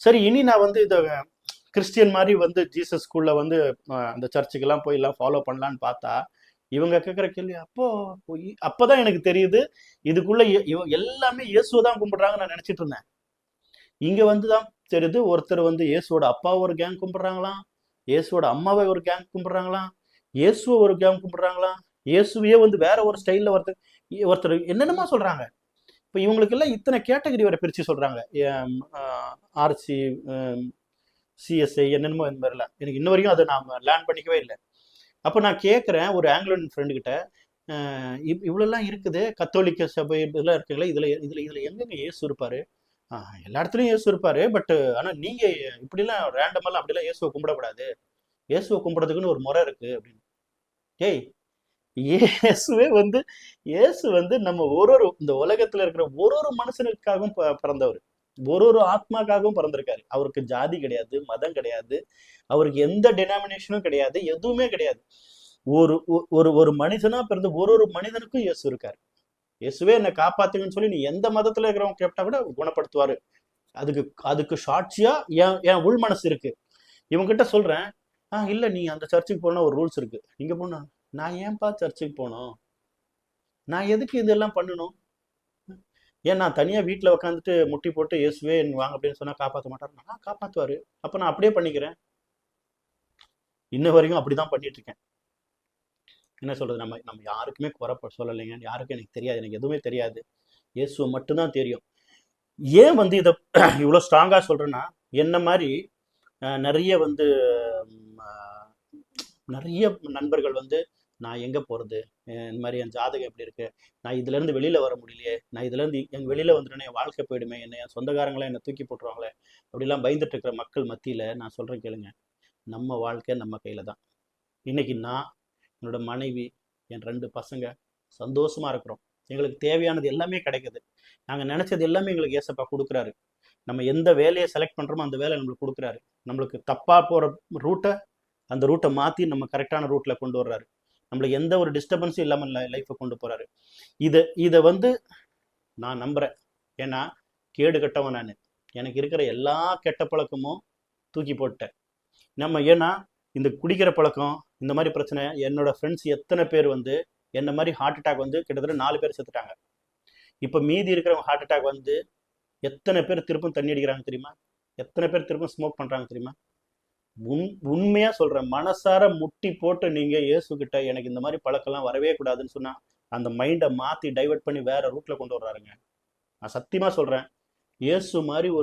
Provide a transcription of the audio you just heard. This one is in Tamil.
சரி இனி நான் வந்து இதை கிறிஸ்டியன் மாதிரி வந்து ஜீசஸ் ஸ்கூல்ல வந்து அந்த சர்ச்சுக்கெல்லாம் போய் எல்லாம் ஃபாலோ பண்ணலான்னு பார்த்தா இவங்க கேட்குற கேள்வி அப்போ இ- அப்பதான் எனக்கு தெரியுது இதுக்குள்ள எல்லாமே இயேசுவை தான் கும்பிடுறாங்கன்னு நான் நினைச்சிட்டு இருந்தேன். இங்க வந்து தான் தெரியுது ஒருத்தர் வந்து இயேசுவோட அப்பாவை ஒரு கேங் கும்பிடுறாங்களாம் இயேசுவோட அம்மாவை ஒரு கேங் கும்பிடுறாங்களாம் இயேசுவை ஒரு கேங் கும்பிடுறாங்களாம் இயேசுவையே வந்து வேற ஒரு ஸ்டைல்ல ஒருத்தர் இ- ஒருத்தர் என்னென்னமா சொல்றாங்க. இப்போ இவங்களுக்கெல்லாம் இத்தனை கேட்டகரி வரை பிரித்து சொல்கிறாங்க ஆர்சி சிஎஸ்ஐ என்னென்னமோ இந்த மாதிரிலாம். எனக்கு இன்ன வரைக்கும் அதை நாம் லேர்ன் பண்ணிக்கவே இல்லை. அப்போ நான் கேட்குறேன் ஒரு ஆங்கிலன் ஃப்ரெண்டுக்கிட்ட இவ் இவ்வளோலாம் இருக்குது. கத்தோலிக்க சபை இதெல்லாம் இருக்குங்களா இதில் இதில் இதில் எங்கெங்க இயேசு இருப்பார்? எல்லா இடத்துலையும் இயேசு இருப்பார். பட் ஆனால் நீங்கள் இப்படிலாம் ரேண்டமெல்லாம் அப்படிலாம் இயேசுவை கும்பிடக்கூடாது. இயேசுவை கும்பிடுறதுக்குன்னு ஒரு முறை இருக்குது அப்படின்னு. ஏய் இயேசுவே வந்து இயேசு வந்து நம்ம ஒரு ஒரு இந்த உலகத்துல இருக்கிற ஒரு ஒரு மனுஷனுக்காகவும் ப- பிறந்தவர். ஒரு ஒரு ஆத்மாக்காகவும் பிறந்திருக்காரு. அவருக்கு ஜாதி கிடையாது மதம் கிடையாது அவருக்கு எந்த டெனாமினேஷனும் கிடையாது எதுவுமே கிடையாது. ஒரு ஒ- ஒரு ஒரு மனிதனா பிறந்து ஒரு ஒரு மனிதனுக்கும் இயேசு இருக்காரு. இயேசுவே என்னை காப்பாத்துங்கன்னு சொல்லி நீ எந்த மதத்துல இருக்கிறவங்க கேப்டா கூட குணப்படுத்துவாரு. அதுக்கு அதுக்கு சாட்சியா என் என் உள் மனசு இருக்கு. இவங்கிட்ட சொல்றேன் ஆஹ் இல்ல நீ அந்த சர்ச்சுக்கு போனா ஒரு ரூல்ஸ் இருக்கு. இங்க போனா நான் ஏன்பா சர்ச்சுக்கு போகணும் நான் எதுக்கு இதெல்லாம் பண்ணணும்? ஏன் நான் தனியாக வீட்டில் உட்காந்துட்டு முட்டி போட்டு இயேசுவே வாங்க அப்படின்னு சொன்னால் காப்பாற்ற மாட்டார்? நான் காப்பாற்றுவார் அப்போ நான் அப்படியே பண்ணிக்கிறேன். இன்ன வரைக்கும் அப்படிதான் பண்ணிட்டு இருக்கேன் என்ன சொல்றது? நம்ம நம்ம யாருக்குமே குறை சொல்லலைங்க. யாருக்கும் எனக்கு தெரியாது. எனக்கு எதுவுமே தெரியாது. இயேசுவை மட்டும்தான் தெரியும். ஏன் வந்து இதை இவ்வளோ ஸ்ட்ராங்காக சொல்றேன்னா என்ன மாதிரி நிறைய வந்து நிறைய நண்பர்கள் வந்து நான் எங்கே போகிறது இந்த மாதிரி என் ஜாதகம் எப்படி இருக்குது நான் இதுலேருந்து வெளியில் வர முடியலையே. நான் இதுலேருந்து எங்கள் வெளியில் வெளியில என் வாழ்க்கை போயிடுமே? என்ன என் சொந்தக்காரங்களே என்னை தூக்கி போட்டுருவாங்களே? அப்படிலாம் பயந்துட்டு இருக்கிற மக்கள் மத்தியில் நான் சொல்கிறேன் கேளுங்க. நம்ம வாழ்க்கை நம்ம கையில் தான். இன்றைக்கி நான் என்னோடய மனைவி என் ரெண்டு பசங்க சந்தோஷமாக இருக்கிறோம். எங்களுக்கு தேவையானது எல்லாமே கிடைக்குது. நாங்கள் நினச்சது எல்லாமே எங்களுக்கு ஏசப்பா கொடுக்குறாரு. நம்ம எந்த வேலையை செலக்ட் பண்ணுறோமோ அந்த வேலை நம்மளுக்கு கொடுக்குறாரு. நம்மளுக்கு தப்பாக போகிற ரூட்டை அந்த ரூட்டை மாற்றி நம்ம கரெக்டான ரூட்டில் கொண்டு வர்றாரு. நம்மளுக்கு எந்த ஒரு டிஸ்டர்பன்ஸும் இல்லாமல் லைஃப்பை கொண்டு போறாரு. இதை இதை வந்து நான் நம்புறேன். ஏன்னா கேடு கட்டவன் நான். எனக்கு இருக்கிற எல்லா கெட்ட பழக்கமும் தூக்கி போட்டேன் நம்ம ஏன்னா இந்த குடிக்கிற பழக்கம் இந்த மாதிரி பிரச்சனை என்னோட ஃப்ரெண்ட்ஸ் எத்தனை பேர் வந்து என்ன மாதிரி ஹார்ட் அட்டாக் வந்து கிட்டத்தட்ட நாலு பேர் செத்துட்டாங்க. இப்போ மீதி இருக்கிறவங்க ஹார்ட் அட்டாக் வந்து எத்தனை பேர் திருப்பும் தண்ணி அடிக்கிறாங்க தெரியுமா? எத்தனை பேர் திருப்பும் ஸ்மோக் பண்ணுறாங்க தெரியுமா? உண் உண்மையா சொல்றேன். மனசார முட்டி போட்டு நீங்க இயேசு கிட்ட எனக்கு இந்த மாதிரி பழக்கம்லாம் வரவே கூடாதுன்னு சொன்னா அந்த மைண்டை மாத்தி டைவர்ட் பண்ணி வேற ரூட்ல கொண்டு வர்றாருங்க. நான் சத்தியமா சொல்றேன். இயேசு மாதிரி ஒரு